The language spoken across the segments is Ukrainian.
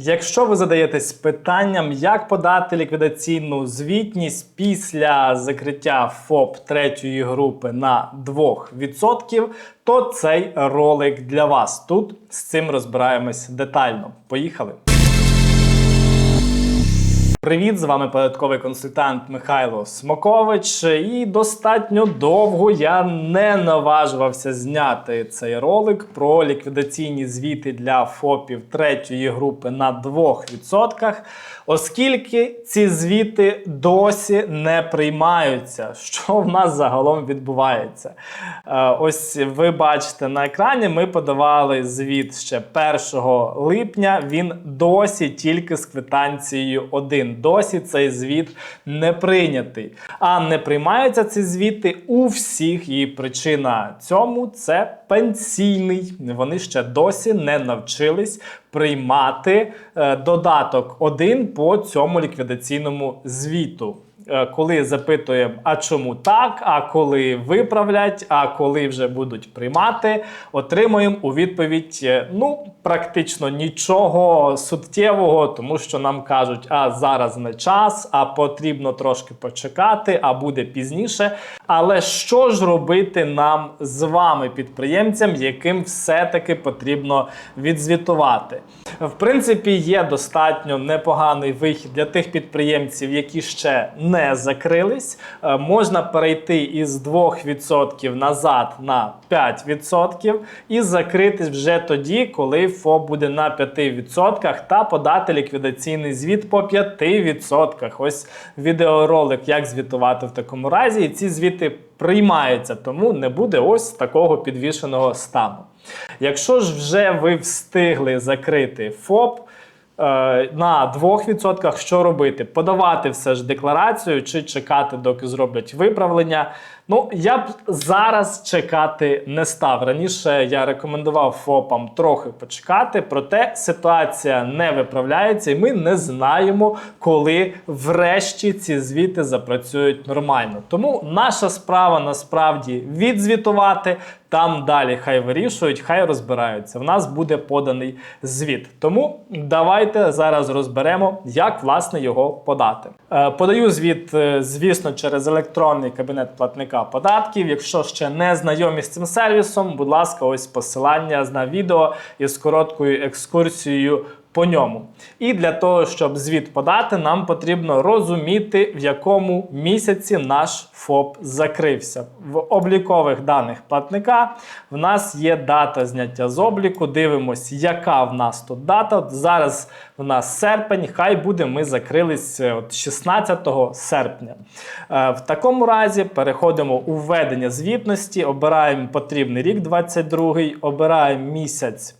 Якщо ви задаєтесь питанням, як подати ліквідаційну звітність після закриття ФОП третьої групи на 2%, то цей ролик для вас. Тут з цим розбираємось детально. Поїхали! Привіт, з вами податковий консультант Михайло Смокович. І достатньо довго я не наважувався зняти цей ролик про ліквідаційні звіти для ФОПів третьої групи на 2%, оскільки ці звіти досі не приймаються. Що в нас загалом відбувається? Е, Ось ви бачите на екрані, ми подавали звіт ще 1 липня. Він досі тільки з квитанцією 1. Досі цей звіт не прийнятий. А не приймаються ці звіти у всіх. І причина цьому це пенсійний. Вони ще досі не навчились приймати е, додаток 1 по цьому ліквідаційному звіту. Е, Коли запитуємо, а чому так, а коли виправлять, а коли вже будуть приймати, отримуємо у відповідь е, ну практично нічого суттєвого, тому що нам кажуть, а зараз не час, а потрібно трошки почекати, а буде пізніше. Але що ж робити нам з вами, підприємцям, яким все-таки потрібно відзвітувати? В принципі, є достатньо непоганий вихід для тих підприємців, які ще не закрились. Е, Можна перейти із 2% назад на 5% і закритись вже тоді, коли ФОП буде на 5% та подати ліквідаційний звіт по 5%. Ось відеоролик, як звітувати в такому разі. І ці звіти приймаються, тому не буде ось такого підвішеного стану. Якщо ж вже ви встигли закрити ФОП, на 2%, що робити? Подавати все ж декларацію чи чекати, доки зроблять виправлення. Ну, я б зараз чекати не став. Раніше я рекомендував ФОПам трохи почекати, проте ситуація не виправляється, і ми не знаємо, коли врешті ці звіти запрацюють нормально. Тому наша справа насправді відзвітувати. Там далі хай вирішують, хай розбираються. В нас буде поданий звіт. Тому давайте зараз розберемо, як власне його подати. Е, подаю звіт, е, звісно, через електронний кабінет платника податків. Якщо ще не знайомі з цим сервісом, будь ласка, ось посилання на відео із короткою екскурсією по ньому. І для того, щоб звіт подати, нам потрібно розуміти, в якому місяці наш ФОП закрився. В облікових даних платника в нас є дата зняття з обліку. Дивимось, яка в нас тут дата. От зараз в нас серпень, хай буде, ми закрились е, от 16 серпня. Е, В такому разі переходимо у введення звітності, обираємо потрібний рік 22, обираємо місяць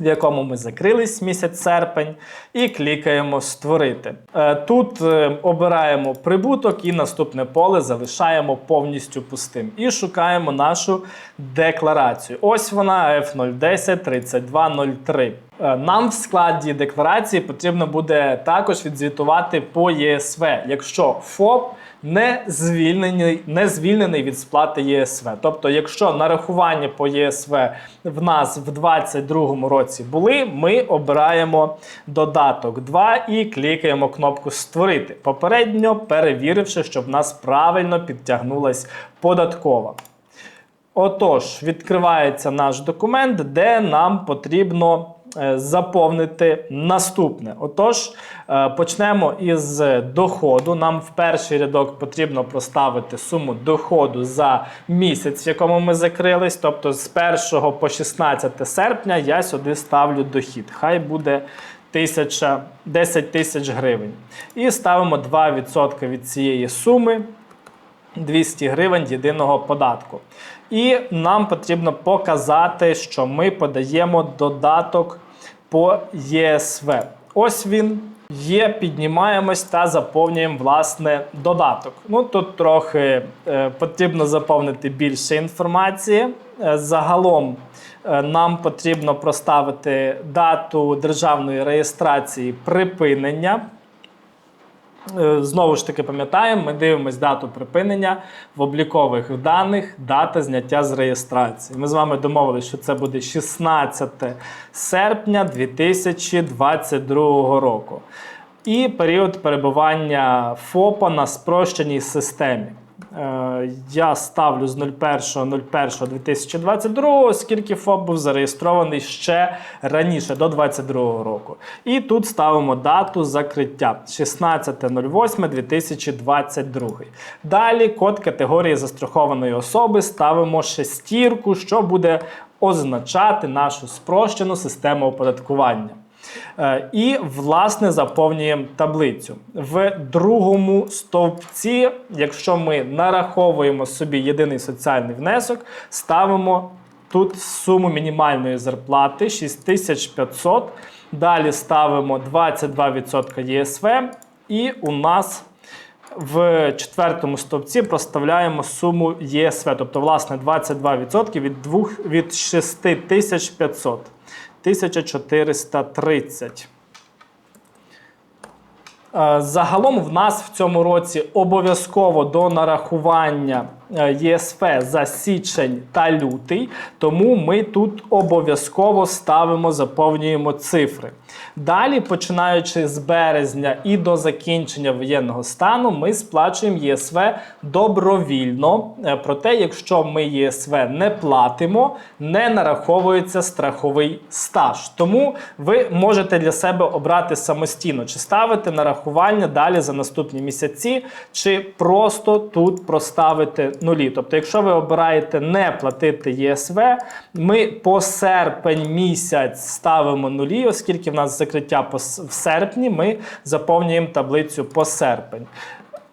в якому ми закрились місяць серпень, і клікаємо Створити. Е, Тут е, обираємо прибуток і наступне поле залишаємо повністю пустим. І шукаємо нашу декларацію. Ось вона F010 3203. Е, Нам в складі декларації потрібно буде також відзвітувати по ЄСВ, якщо ФОП не звільнений, не звільнений від сплати ЄСВ. Тобто, якщо нарахування по ЄСВ в нас в 2022 році були, ми обираємо додаток 2 і клікаємо кнопку Створити, попередньо перевіривши, щоб в нас правильно підтягнулась податкова. Отож, відкривається наш документ, де нам потрібно заповнити наступне. Отож, е, почнемо із доходу. Нам в перший рядок потрібно проставити суму доходу за місяць, в якому ми закрились. Тобто з 1 по 16 серпня я сюди ставлю дохід. Хай буде. Тисяча, 10 тисяч гривень. І ставимо 2% від цієї суми 200 гривень єдиного податку. І нам потрібно показати, що ми подаємо додаток по ЄСВ. Ось він є, піднімаємось та заповнюємо власне додаток. Ну тут трохи е, потрібно заповнити більше інформації. Е, загалом е, нам потрібно проставити дату державної реєстрації припинення Е, Знову ж таки пам'ятаємо, ми дивимося дату припинення в облікових даних, дата зняття з реєстрації. Ми з вами домовилися, що це буде 16 серпня 2022 року. І період перебування ФОПа на спрощеній системі. Е, Я ставлю з 01.01.2022, оскільки ФОП був зареєстрований ще раніше, до 2022 року. І тут ставимо дату закриття 16.08.2022. Далі код категорії застрахованої особи ставимо шестірку, що буде означати нашу спрощену систему оподаткування. Е, І, власне, заповнюємо таблицю. В другому стовпці, якщо ми нараховуємо собі єдиний соціальний внесок, ставимо тут суму мінімальної зарплати 6500. Далі ставимо 22% ЄСВ, і у нас в четвертому стовпці проставляємо суму ЄСВ, тобто, власне, 22% від, 2, від 6500. 1430. Е, Загалом в нас в цьому році обов'язково до нарахування е, ЄСФ за січень та лютий, тому ми тут обов'язково ставимо, заповнюємо цифри. Далі, починаючи з березня і до закінчення воєнного стану, ми сплачуємо ЄСВ добровільно. Е, Проте, якщо ми ЄСВ не платимо, не нараховується страховий стаж. Тому ви можете для себе обрати самостійно, чи ставити нарахування далі за наступні місяці, чи просто тут проставити нулі. Тобто, якщо ви обираєте не платити ЄСВ, ми по серпень місяць ставимо нулі, оскільки в нас закриття в серпні, ми заповнюємо таблицю по серпень.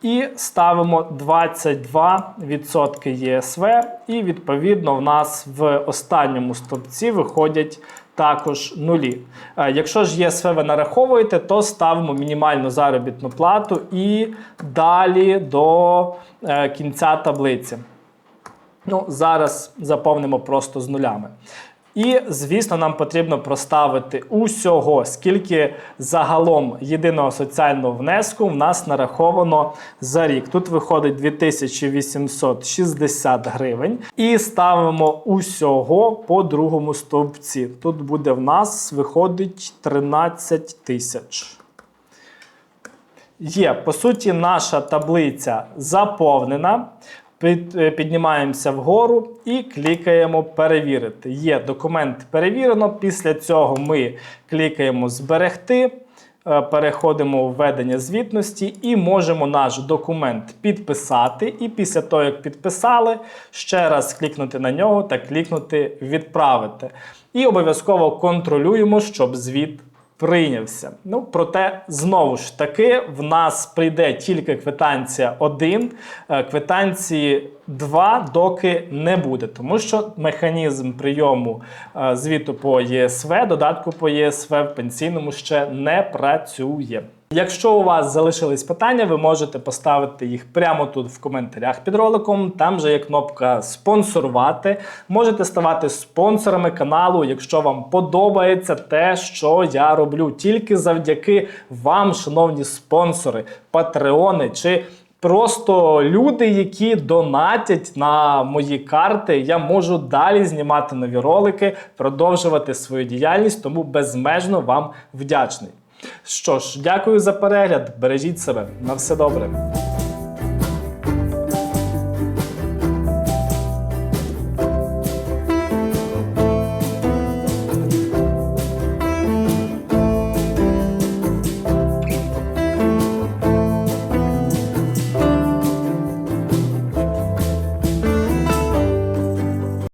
І ставимо 22% ЄСВ, і відповідно в нас в останньому стовпці виходять також нулі. Е, Якщо ж ЄСВ ви нараховуєте, то ставимо мінімальну заробітну плату і далі до е, кінця таблиці. Ну, зараз заповнимо просто з нулями. І, звісно, нам потрібно проставити усього, скільки загалом єдиного соціального внеску в нас нараховано за рік. Тут виходить 2860 гривень. І ставимо усього по другому стовпці. Тут буде в нас виходить 13 тисяч. Є, по суті, наша таблиця заповнена. Під, е, піднімаємося вгору і клікаємо перевірити. Є документ перевірено. Після цього ми клікаємо зберегти, е, переходимо в введення звітності і можемо наш документ підписати. І після того, як підписали, ще раз клікнути на нього та клікнути відправити. І обов'язково контролюємо, щоб звіт прийнявся. Ну, проте, знову ж таки, в нас прийде тільки квитанція 1, е, квитанції 2 доки не буде, тому що механізм прийому е, звіту по ЄСВ, додатку по ЄСВ в пенсійному ще не працює. Якщо у вас залишились питання, ви можете поставити їх прямо тут в коментарях під роликом. Там же є кнопка спонсорувати. Можете ставати спонсорами каналу, якщо вам подобається те, що я роблю. Тільки завдяки вам, шановні спонсори, патреони чи. Просто люди, які донатять на мої карти, я можу далі знімати нові ролики, продовжувати свою діяльність, тому безмежно вам вдячний. Що ж, дякую за перегляд. Бережіть себе. На все добре.